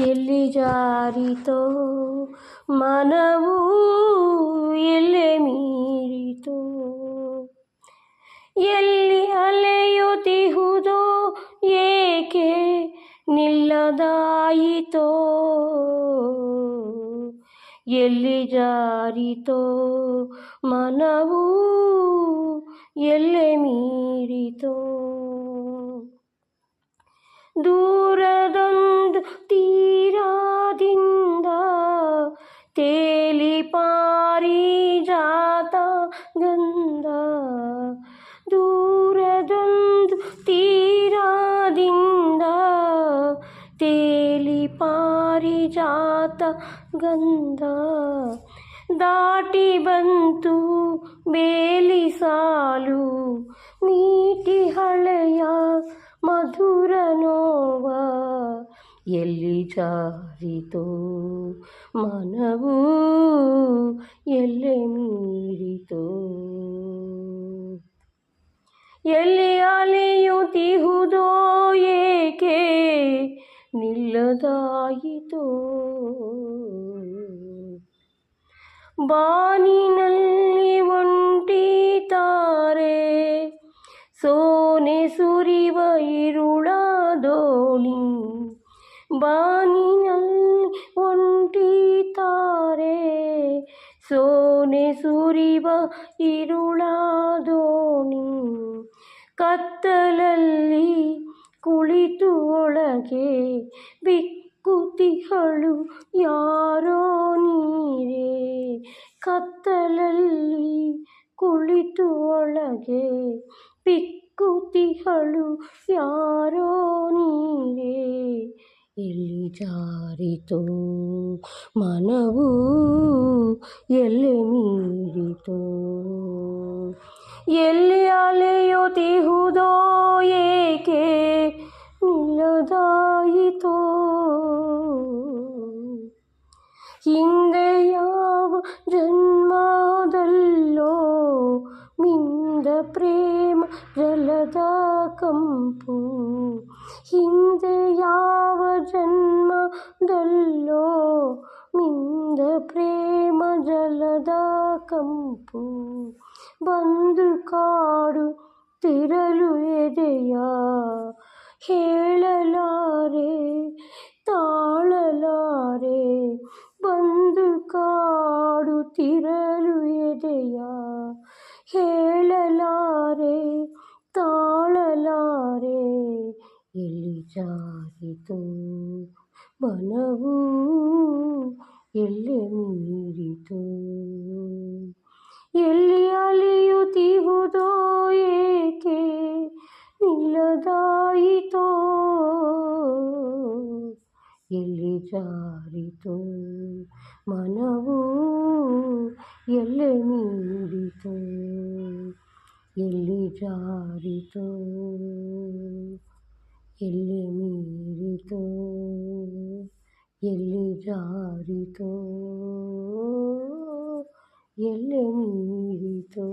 ಎಲ್ಲಿ ಜಾರಿತೋ ಮನವು ಎಲ್ಲೆ ಮೀರಿತೋ? ಎಲ್ಲಿ ಅಲೆಯುತ್ತಿಹುದೋ ಏಕೆ ನಿಲ್ಲದಾಯಿತೋ? ಎಲ್ಲಿ ಜಾರಿತೋ ಮನವು ಎಲ್ಲೆ ಮೀರಿತೋ? ತೇಲಿ ಪಾರಿಜಾತ ಗಂಧ ದೂರದೊಂದು ತೀರಾದಿಂದ ತೇಲಿ ಪಾರಿಜಾತ ಗಂಧ ದಾಟಿ ಬಂತು ಬೇಲಿ ಸಾಲು ಮೀಟಿ ಹಳೆಯ ಮಧುರ ನೋವ ಎಲ್ಲಿ ಜಾರಿತೋ ಮನವು ಎಲ್ಲೆ ಮೀರಿತೋ? ಎಲ್ಲಿ ಅಲೆಯುತ್ತಿಹುದೋ ಏಕೆ ನಿಲ್ಲದಾಯಿತು? ಬಾನಿನಲ್ಲಿ ಒಂಟಿ ತಾರೆ ಸೋನೆ ಸುರಿವ ಬಾನಿನಲ್ಲಿ ಒಂಟಿತಾರೆ. ಸೋನೆ ಸುರಿವ ಇರುಳಾದೋಣಿ, ಕತ್ತಲಲ್ಲಿ ಕುಳಿತು ಒಳಗೆ ಬಿಕ್ಕುತಿಹಳು ಯಾರೋ ನೀರೇ. ಕತ್ತಲಲ್ಲಿ ಕುಳಿತು ಒಳಗೆ ಬಿಕ್ಕುತಿಹಳು ಎಲ್ಲಿ ಜಾರಿತೋ ಮನವು ಎಲ್ಲಿ ಮೀರಿತು? ಎಲ್ಲಿ ಅಲೆಯುತ್ತಿಹುದೋ ಏಕೆ ನಿಲ್ಲದಾಯಿತು ಹಿಂದೆ ಯಾವ ಜನ್ಮದಲ್ಲೋ ಪ್ರೇಮ ಜಲದ ಕಂಪು ಹಿಂದೆ ಯಾವ ಜನ್ಮದಲ್ಲೋ ಮಿಂದ ಪ್ರೇಮ ಜಲದ ಕಂಪು ಬಂದು ಕಾಡು ತಿರಲು ಎದೆಯ ಹೇಳಲಾರೆ ತಾಳಲಾರೆ ಬಂದು ಕಾಡು ತಿರಲು ಎದೆಯ ಹೇಳಲಾರೆ ತಾಳಲಾರೆ ಎಲ್ಲಿ ಜಾರಿತೋ ಮನವು ಎಲ್ಲಿ ಮೀರಿತು? ಎಲ್ಲಿ ಅಲಿಯುತ್ತಿಹುದೋ ಏಕೆ ನಿಲ್ಲದಾಯಿತೋ? ಎಲ್ಲಿ ಜಾರಿತೋ ಮನವು ಎಲ್ಲೆ ಮೀರಿತೋ ಎಲ್ಲಿ ಜಾರಿತೋ ಎಲ್ಲಿ ಮೀರಿತೋ ಎಲ್ಲಿ ಜಾರಿತೋ ಎಲ್ಲಿ ಮೀರಿತೋ